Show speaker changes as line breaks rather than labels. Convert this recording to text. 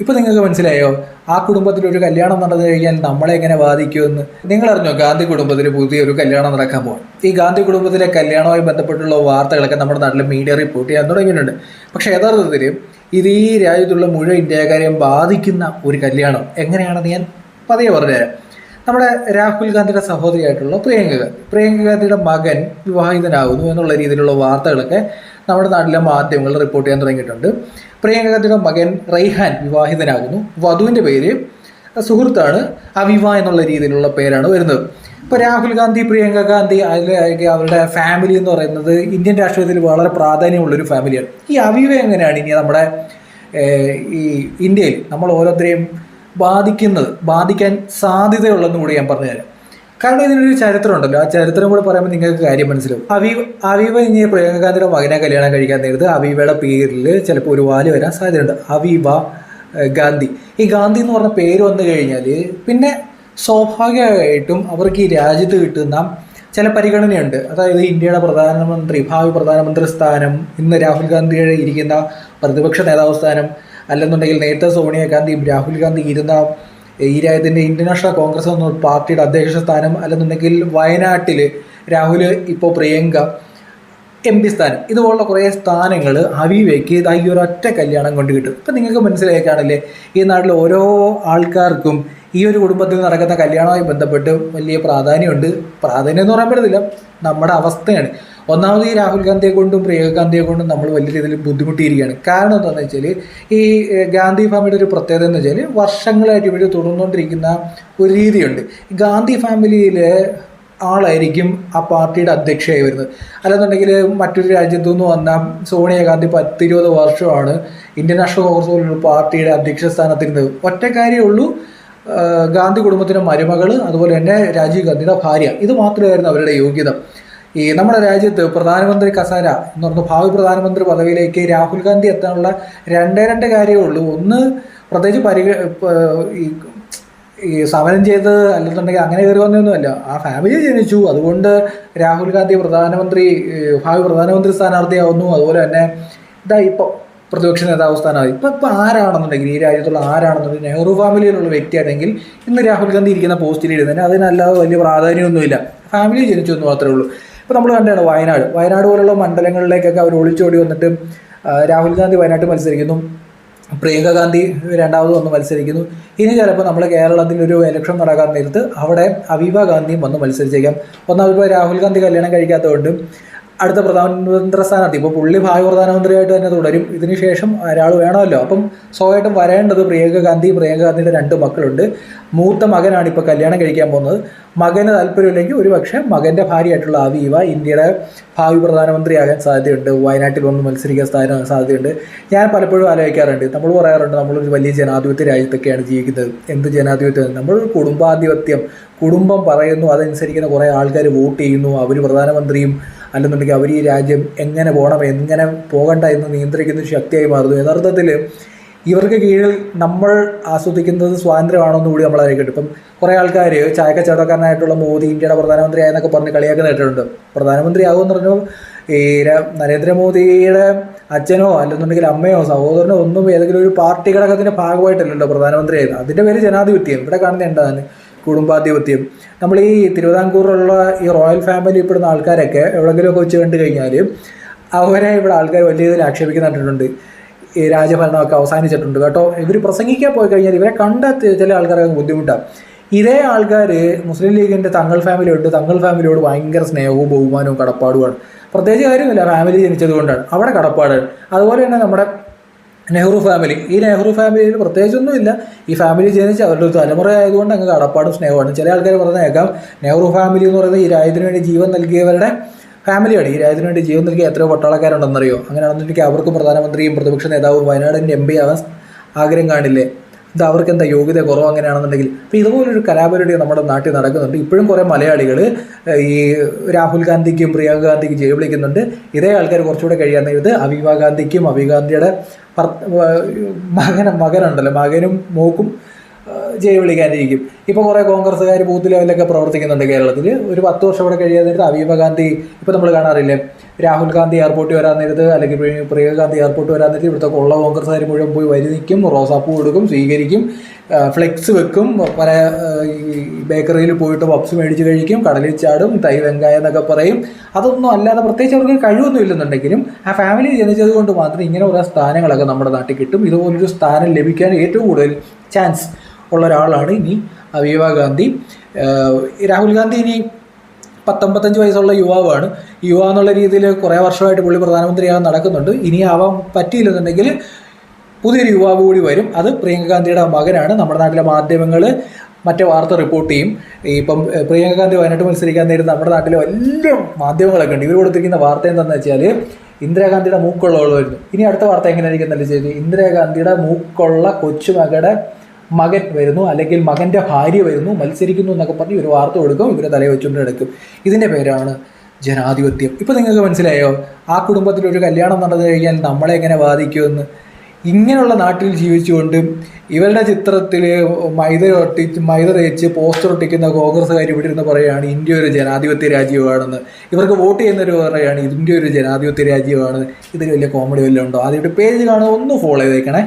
ഇപ്പൊ നിങ്ങൾക്ക് മനസ്സിലായോ? ആ കുടുംബത്തിൽ ഒരു കല്യാണം നടന്നു കഴിഞ്ഞാൽ നമ്മളെ എങ്ങനെ ബാധിക്കുമെന്ന്? നിങ്ങൾ അറിഞ്ഞോ ഗാന്ധി കുടുംബത്തിൽ പുതിയൊരു കല്യാണം നടക്കാൻ പോകും ഈ ഗാന്ധി കുടുംബത്തിലെ കല്യാണവുമായി ബന്ധപ്പെട്ടുള്ള വാർത്തകളൊക്കെ നമ്മുടെ നാട്ടിലെ മീഡിയ റിപ്പോർട്ട് ചെയ്യാൻ തുടങ്ങിയിട്ടുണ്ട്. പക്ഷേ യഥാർത്ഥത്തിൽ ഇത് ഈ രാജ്യത്തുള്ള മുഴുവൻ ഇന്ത്യക്കാരെയും ബാധിക്കുന്ന ഒരു കല്യാണം എങ്ങനെയാണെന്ന് ഞാൻ പതിയെ പറഞ്ഞുതരാം. നമ്മുടെ രാഹുൽ ഗാന്ധിയുടെ സഹോദരിയായിട്ടുള്ള പ്രിയങ്ക ഗാന്ധി. പ്രിയങ്ക ഗാന്ധിയുടെ മകൻ വിവാഹിതനാകുന്നു എന്നുള്ള രീതിയിലുള്ള വാർത്തകളൊക്കെ നമ്മുടെ നാട്ടിലെ മാധ്യമങ്ങൾ റിപ്പോർട്ട് ചെയ്യാൻ തുടങ്ങിയിട്ടുണ്ട്. പ്രിയങ്ക മകൻ റൈഹാൻ വിവാഹിതനാകുന്നു. വധുവിന്റെ പേര് സുഹൃത്താണ് അവിവ എന്നുള്ള രീതിയിലുള്ള പേരാണ് വരുന്നത്. ഇപ്പോൾ രാഹുൽ ഗാന്ധി പ്രിയങ്ക ഗാന്ധി അല്ലെങ്കിൽ അവരുടെ ഫാമിലി എന്ന് പറയുന്നത് ഇന്ത്യൻ രാഷ്ട്രീയത്തിൽ വളരെ പ്രാധാന്യമുള്ളൊരു ഫാമിലിയാണ് ഈ അവിവ എങ്ങനെയാണ് ഇനി നമ്മുടെ ഈ ഇന്ത്യയിൽ നമ്മൾ ഓരോരുത്തരെയും ബാധിക്കുന്നത് ബാധിക്കാൻ സാധ്യതയുള്ളതെന്ന് കൂടി ഞാൻ പറഞ്ഞുതരാം. കാരണം ഇതിനൊരു ചരിത്രം ഉണ്ടല്ലോ ആ ചരിത്രം കൂടെ പറയുമ്പോൾ നിങ്ങൾക്ക് കാര്യം മനസ്സിലാവും. അവീവ് അവീവ ഇനി പ്രിയങ്കാന്തിയുടെ മകനെ കല്യാണം കഴിക്കാൻ നേരത്ത് അവീവയുടെ പേരിൽ ചിലപ്പോൾ ഒരു വാൽ വരാൻ സാധ്യതയുണ്ട്. അവീവ ഗാന്ധി. ഈ ഗാന്ധി എന്ന് പറഞ്ഞ പേര് വന്നു കഴിഞ്ഞാൽ പിന്നെ സ്വാഭാവികമായിട്ടും അവർക്ക് ഈ രാജ്യത്ത് കിട്ടുന്ന ചില പരിഗണനയുണ്ട്. അതായത് ഇന്ത്യയുടെ പ്രധാനമന്ത്രി ഭാവി പ്രധാനമന്ത്രി സ്ഥാനം ഇന്ന് രാഹുൽ ഗാന്ധിയുടെ ഇരിക്കുന്ന പ്രതിപക്ഷ നേതാവ് സ്ഥാനം അല്ലെന്നുണ്ടെങ്കിൽ നേരത്തെ സോണിയാഗാന്ധിയും രാഹുൽ ഗാന്ധി ഇരുന്ന ഈ രാജ്യത്തിന്റെ ഇന്ത്യൻ നാഷണൽ കോൺഗ്രസ് എന്ന പാർട്ടിയുടെ അധ്യക്ഷ സ്ഥാനം അല്ലെന്നുണ്ടെങ്കിൽ വയനാട്ടിൽ രാഹുൽ ഇപ്പോൾ പ്രിയങ്ക എം പി സ്ഥാനം. ഇതുപോലുള്ള കുറേ സ്ഥാനങ്ങൾ ഹബീബയ്ക്ക് ഇതാ ഈ ഒരൊറ്റ കല്യാണം കൊണ്ട് കിട്ടും. ഇപ്പം നിങ്ങൾക്ക് മനസ്സിലാക്കാണല്ലേ ഈ നാട്ടിലെ ഓരോ ആൾക്കാർക്കും ഈ ഒരു കുടുംബത്തിൽ നടക്കുന്ന കല്യാണവുമായി ബന്ധപ്പെട്ട് വലിയ പ്രാധാന്യമുണ്ട്. പ്രാധാന്യം എന്ന് പറയാൻ പറ്റത്തില്ല. നമ്മുടെ അവസ്ഥയാണ്. ഒന്നാമത് ഈ രാഹുൽ ഗാന്ധിയെ കൊണ്ടും പ്രിയങ്ക ഗാന്ധിയെ കൊണ്ടും നമ്മൾ വലിയ രീതിയിൽ ബുദ്ധിമുട്ടിയിരിക്കുകയാണ്. കാരണം എന്താണെന്ന് വെച്ചാൽ ഈ ഗാന്ധി ഫാമിലിയുടെ ഒരു പ്രത്യേകത എന്ന് വെച്ചാൽ വർഷങ്ങളായിട്ട് ഇവിടെ തുടർന്നുകൊണ്ടിരിക്കുന്ന ഒരു രീതിയുണ്ട്. ഗാന്ധി ഫാമിലിയിലെ ആളായിരിക്കും ആ പാർട്ടിയുടെ അധ്യക്ഷയായി വരുന്നത്. അല്ലെന്നുണ്ടെങ്കിൽ മറ്റൊരു രാജ്യത്തു നിന്ന് വന്ന സോണിയാഗാന്ധി പത്തിരുപത് വർഷമാണ് ഇന്ത്യൻ നാഷണൽ കോൺഗ്രസ് പോലുള്ള പാർട്ടിയുടെ അധ്യക്ഷ സ്ഥാനത്തിരുന്നത്. ഒറ്റ കാര്യമേ ഉള്ളൂ ഗാന്ധി കുടുംബത്തിന്റെ മരുമകൾ അതുപോലെ തന്നെ രാജീവ് ഗാന്ധിയുടെ ഭാര്യ. ഇത് മാത്രമായിരുന്നു അവരുടെ യോഗ്യത. ഈ നമ്മുടെ രാജ്യത്ത് പ്രധാനമന്ത്രി കസാര എന്ന് പറഞ്ഞ ഭാവി പ്രധാനമന്ത്രി പദവിയിലേക്ക് രാഹുൽ ഗാന്ധി എത്താനുള്ള രണ്ടേ രണ്ട് കാര്യമേ ഉള്ളൂ. ഒന്ന് പ്രത്യേകിച്ച് പരിഗ ഈ സമരം ചെയ്ത് അല്ലെന്നുണ്ടെങ്കിൽ അങ്ങനെ കയറി വന്നൊന്നുമല്ല. ആ ഫാമിലി ജനിച്ചു. അതുകൊണ്ട് രാഹുൽ ഗാന്ധി പ്രധാനമന്ത്രി ഭാവി പ്രധാനമന്ത്രി സ്ഥാനാർത്ഥിയാവുന്നു. അതുപോലെ തന്നെ ഇതാ ഇപ്പോൾ പ്രതിപക്ഷ നേതാവ് സ്ഥാനമായി ഇപ്പം ഇപ്പം ആരാണെന്നുണ്ടെങ്കിൽ ഈ രാജ്യത്തുള്ള ആരാണെന്നുണ്ടെങ്കിൽ നെഹ്റു ഫാമിലിയിലുള്ള വ്യക്തിയാണെങ്കിൽ ഇന്ന് രാഹുൽ ഗാന്ധി ഇരിക്കുന്ന പോസ്റ്റിൽ ഇടുന്നതിന് അതിനല്ലാതെ വലിയ പ്രാധാന്യമൊന്നുമില്ല. ഫാമിലി ജനിച്ചു എന്ന് മാത്രമേ ഉള്ളൂ. ഇപ്പോൾ നമ്മൾ കണ്ടാണ് വയനാട്. വയനാട് പോലുള്ള മണ്ഡലങ്ങളിലേക്കൊക്കെ അവർ ഒളിച്ചോടി വന്നിട്ട് രാഹുൽ ഗാന്ധി വയനാട്ടിൽ മത്സരിക്കുന്നു. പ്രിയങ്ക ഗാന്ധി രണ്ടാമത് വന്ന് മത്സരിക്കുന്നു. ഇനി ചിലപ്പോൾ നമ്മൾ കേരളത്തിൽ ഒരു ഇലക്ഷൻ നടക്കാൻ നേരത്ത് അവിടെ അവീവ ഗാന്ധിയും വന്ന് മത്സരിച്ചേക്കാം. ഒന്നാമത് ഇപ്പോൾ രാഹുൽ ഗാന്ധി കല്യാണം കഴിക്കാത്തതുകൊണ്ട് അടുത്ത പ്രധാനമന്ത്രി സ്ഥാനാർത്ഥി ഇപ്പോൾ പുള്ളി ഭാവി പ്രധാനമന്ത്രിയായിട്ട് തന്നെ തുടരും. ഇതിനുശേഷം ഒരാൾ വേണമല്ലോ. അപ്പം സ്വാഭാവികമായിട്ടും വരേണ്ടത് പ്രിയങ്ക ഗാന്ധി പ്രിയങ്ക ഗാന്ധിയുടെ രണ്ട് മക്കളുണ്ട്. മൂത്ത മകനാണ് ഇപ്പോൾ കല്യാണം കഴിക്കാൻ പോകുന്നത്. മകന് താല്പര്യമില്ലെങ്കിൽ ഒരുപക്ഷെ മകന്റെ ഭാര്യയായിട്ടുള്ള അവീവ ഇന്ത്യയുടെ ഭാവി പ്രധാനമന്ത്രിയാകാൻ സാധ്യതയുണ്ട്. വയനാട്ടിൽ വന്ന് മത്സരിക്കാൻ സാധ്യതയുണ്ട്. ഞാൻ പലപ്പോഴും ആലോചിക്കാറുണ്ട്. നമ്മൾ പറയാറുണ്ട് നമ്മളൊരു വലിയ ജനാധിപത്യ രാജ്യത്തൊക്കെയാണ് ജീവിക്കുന്നത്. എന്ത് ജനാധിപത്യം? നമ്മൾ കുടുംബാധിപത്യം. കുടുംബം പറയുന്നു അതനുസരിക്കുന്ന കുറേ ആൾക്കാർ വോട്ട് ചെയ്യുന്നു. അവർ പ്രധാനമന്ത്രിയും അല്ലെന്നുണ്ടെങ്കിൽ അവർ ഈ രാജ്യം എങ്ങനെ പോകണം എങ്ങനെ പോകണ്ട എന്ന് നിയന്ത്രിക്കുന്ന ശക്തിയായി മാറുന്നു. യഥാർത്ഥത്തിൽ ഇവർക്ക് കീഴിൽ നമ്മൾ ആസ്വദിക്കുന്നത് സ്വാതന്ത്ര്യമാണോ കൂടി നമ്മൾ അറിയിക്കട്ടെ. ഇപ്പം കുറേ ആൾക്കാർ ചായക്കച്ചവടക്കാരനായിട്ടുള്ള മോദി ഇന്ത്യയുടെ പ്രധാനമന്ത്രി ആയെന്നൊക്കെ പറഞ്ഞ് കളിയാക്കുന്ന കേട്ടിട്ടുണ്ട് പ്രധാനമന്ത്രി ആകുമെന്ന് പറഞ്ഞു ഈ നരേന്ദ്രമോദിയുടെ അച്ഛനോ അല്ലെന്നുണ്ടെങ്കിൽ അമ്മയോ സഹോദരനോ ഒന്നും ഏതെങ്കിലും ഒരു പാർട്ടി ഘടകത്തിന്റെ ഭാഗമായിട്ടല്ലല്ലോ പ്രധാനമന്ത്രി ആയത്. അതിന്റെ പേര് ജനാധിപത്യം. ഇവിടെ കാണുന്ന എന്താണ് കുടുംബാധിപത്യം. നമ്മൾ ഈ തിരുവിതാംകൂറിലുള്ള ഈ റോയൽ ഫാമിലി പെടുന്ന ആൾക്കാരൊക്കെ എവിടെയെങ്കിലുമൊക്കെ വെച്ച് കണ്ടു കഴിഞ്ഞാൽ അവരെ ഇവിടെ ആൾക്കാർ വലിയ രീതിയിൽ ആക്ഷേപിക്കുന്നുണ്ട് ഈ രാജഭരണമൊക്കെ അവസാനിച്ചിട്ടുണ്ട്. കേട്ടോ? ഇവർ പ്രസംഗിക്കാൻ പോയി കഴിഞ്ഞാൽ ഇവരെ കണ്ട ചില ആൾക്കാർക്ക് ബുദ്ധിമുട്ടാണ് ഇതേ ആൾക്കാർ മുസ്ലിം ലീഗിന്റെ തങ്ങൾ ഫാമിലി ഉണ്ട്. തങ്ങൾ ഫാമിലിയോട് ഭയങ്കര സ്നേഹവും ബഹുമാനവും കടപ്പാടുമാണ്. പ്രത്യേകിച്ച് കാര്യമൊന്നുമില്ല. ഫാമിലി ജനിച്ചത് കൊണ്ടാണ്. അവിടെ കടപ്പാടാണ്. അതുപോലെ തന്നെ നമ്മുടെ നെഹ്റു ഫാമിലി ഈ നെഹ്റു ഫാമിലിയിൽ പ്രത്യേകിച്ചൊന്നുമില്ല ഈ ഫാമിലി ജനിച്ച് അവരുടെ ഒരു തലമുറ ആയതുകൊണ്ട് അങ്ങ് കടപ്പാടും സ്നേഹമാണ് ചില ആൾക്കാർ പറഞ്ഞേക്കാം നെഹ്റു ഫാമിലി എന്ന് പറയുന്നത് ഈ രാജ്യത്തിന് വേണ്ടി ജീവൻ നൽകിയവരുടെ ഫാമിലിയാണ് ഈ രാജ്യത്തിന് വേണ്ടി ജീവൻ നൽകിയ എത്രയോ പട്ടാളക്കാരുണ്ടെന്നറിയോ? അങ്ങനെയാണെന്നുണ്ടെങ്കിൽ അവർക്കും പ്രധാനമന്ത്രിയും പ്രതിപക്ഷ നേതാവും വയനാടിന്റെ എം പി ആവാൻ ആഗ്രഹം കാണില്ലേ? ഇത് അവർക്ക് എന്താ യോഗ്യത കുറവ് അങ്ങനെയാണെന്നുണ്ടെങ്കിൽ. അപ്പോൾ ഇതുപോലൊരു കലാപരിപാടി നമ്മുടെ നാട്ടിൽ നടക്കുന്നുണ്ട്. ഇപ്പോഴും കുറേ മലയാളികൾ ഈ രാഹുൽ ഗാന്ധിക്കും പ്രിയ ഗാന്ധിക്കും ജയ വിളിക്കുന്നുണ്ട്. ഇതേ ആൾക്കാർ കുറച്ചുകൂടെ കഴിയാൻ ഇത് അവിവ ഗാന്ധിക്കും അവിഗാന്ധിയുടെ മകൻ മകനുണ്ടല്ലോ. മകനും മോക്കും ജയ് വിളിക്കാനിരിക്കും ഇപ്പോൾ കുറേ കോൺഗ്രസ്സുകാർ ബൂത്ത് ലെവലിലൊക്കെ പ്രവർത്തിക്കുന്നുണ്ട് കേരളത്തിൽ. ഒരു പത്ത് വർഷം കൂടെ കഴിയാൻ നേരത്ത് അവീവ ഗാന്ധി ഇപ്പോൾ നമ്മൾ കാണാറില്ലേ? രാഹുൽ ഗാന്ധി എയർപോർട്ടിൽ വരാൻ നേരത്ത് അല്ലെങ്കിൽ പ്രിയ- പ്രിയങ്ക ഗാന്ധി എയർപോർട്ടിൽ വരാൻ നേരത്ത് ഇവിടുത്തെ ഉള്ള കോൺഗ്രസ്സുകാർ മുഴുവൻ പോയി വരി നിൽക്കും റോസാപ്പൂ കൊടുക്കും സ്വീകരിക്കും ഫ്ലെക്സ് വെക്കും പല ബേക്കറിയിൽ പോയിട്ട് പപ്സ് മേടിച്ച് കഴിക്കും കടലിൽ ചാടും തൈ വെങ്കായം എന്നൊക്കെ പറയും. അതൊന്നും അല്ലാതെ പ്രത്യേകിച്ച് അവർക്ക് കഴിവൊന്നും ഇല്ലെന്നുണ്ടെങ്കിലും ആ ഫാമിലി ജനിച്ചത് കൊണ്ട് മാത്രം ഇങ്ങനെ കുറേ സ്ഥാനങ്ങളൊക്കെ നമ്മുടെ നാട്ടിൽ കിട്ടും. ഇതുപോലൊരു സ്ഥാനം ലഭിക്കാൻ ഏറ്റവും കൂടുതൽ ചാൻസ് ഉള്ള ഒരാളാണ് ഇനി അവീവ ഗാന്ധി. രാഹുൽ ഗാന്ധി ഇനി പത്തൊമ്പത്തഞ്ച് വയസ്സുള്ള യുവാവാണ്. യുവ എന്നുള്ള രീതിയിൽ കുറേ വർഷമായിട്ട് പുള്ളി പ്രധാനമന്ത്രിയാകാൻ നടക്കുന്നുണ്ട്. ഇനി ആവാൻ പറ്റിയില്ലെന്നുണ്ടെങ്കിൽ പുതിയൊരു യുവാവ് കൂടി വരും. അത് പ്രിയങ്ക ഗാന്ധിയുടെ മകനാണ്. നമ്മുടെ നാട്ടിലെ മാധ്യമങ്ങൾ മറ്റേ വാർത്ത റിപ്പോർട്ട് ചെയ്യും. ഇപ്പം പ്രിയങ്ക ഗാന്ധി വയനാട്ട് മത്സരിക്കാൻ നേരിടുന്ന നമ്മുടെ നാട്ടിലെ വലിയ മാധ്യമങ്ങളൊക്കെ ഉണ്ട്. ഇവർ കൊടുത്തിരിക്കുന്ന വാർത്ത എന്താണെന്ന് വെച്ചാൽ ഇന്ദിരാഗാന്ധിയുടെ മൂക്കുള്ളവളായിരുന്നു ഇനി അടുത്ത വാർത്ത എങ്ങനെയായിരിക്കും എന്നല്ല ചെയ്ത് ഇന്ദിരാഗാന്ധിയുടെ മൂക്കുള്ള കൊച്ചുമകളുടെ മകൻ വരുന്നു അല്ലെങ്കിൽ മകന്റെ ഭാര്യ വരുന്നു മത്സരിക്കുന്നു എന്നൊക്കെ പറഞ്ഞ് ഒരു വാർത്ത കൊടുക്കും ഇവരെ തലവെച്ചുകൊണ്ട് വെച്ചുകൊണ്ട് എടുക്കും ഇതിന്റെ പേരാണ് ജനാധിപത്യം. ഇപ്പം നിങ്ങൾക്ക് മനസ്സിലായോ? ആ കുടുംബത്തിൽ ഒരു കല്യാണം നടന്നു കഴിഞ്ഞാൽ നമ്മളെ എങ്ങനെ ബാധിക്കുമെന്ന്? ഇങ്ങനെയുള്ള നാട്ടിൽ ജീവിച്ചുകൊണ്ട് ഇവരുടെ ചിത്രത്തിൽ മൈദ ഒട്ടി മൈദ തേച്ച് പോസ്റ്റർ ഒട്ടിക്കുന്ന കോൺഗ്രസ്സുകാർ ഇവിടെ ഇരുന്ന് പറയുകയാണ് ഇന്ത്യ ഒരു ജനാധിപത്യ രാജ്യമാണെന്ന്. ഇവർക്ക് വോട്ട് ചെയ്യുന്നവർ പറയുകയാണ് ഇന്ത്യ ഒരു ജനാധിപത്യ രാജ്യമാണ് ഇതിൽ വലിയ കോമഡി വല്ലതും ഉണ്ടോ? അതിന്റെ പേജ് കാണുക ഒന്ന് ഫോളോ ചെയ്തേക്കണേ.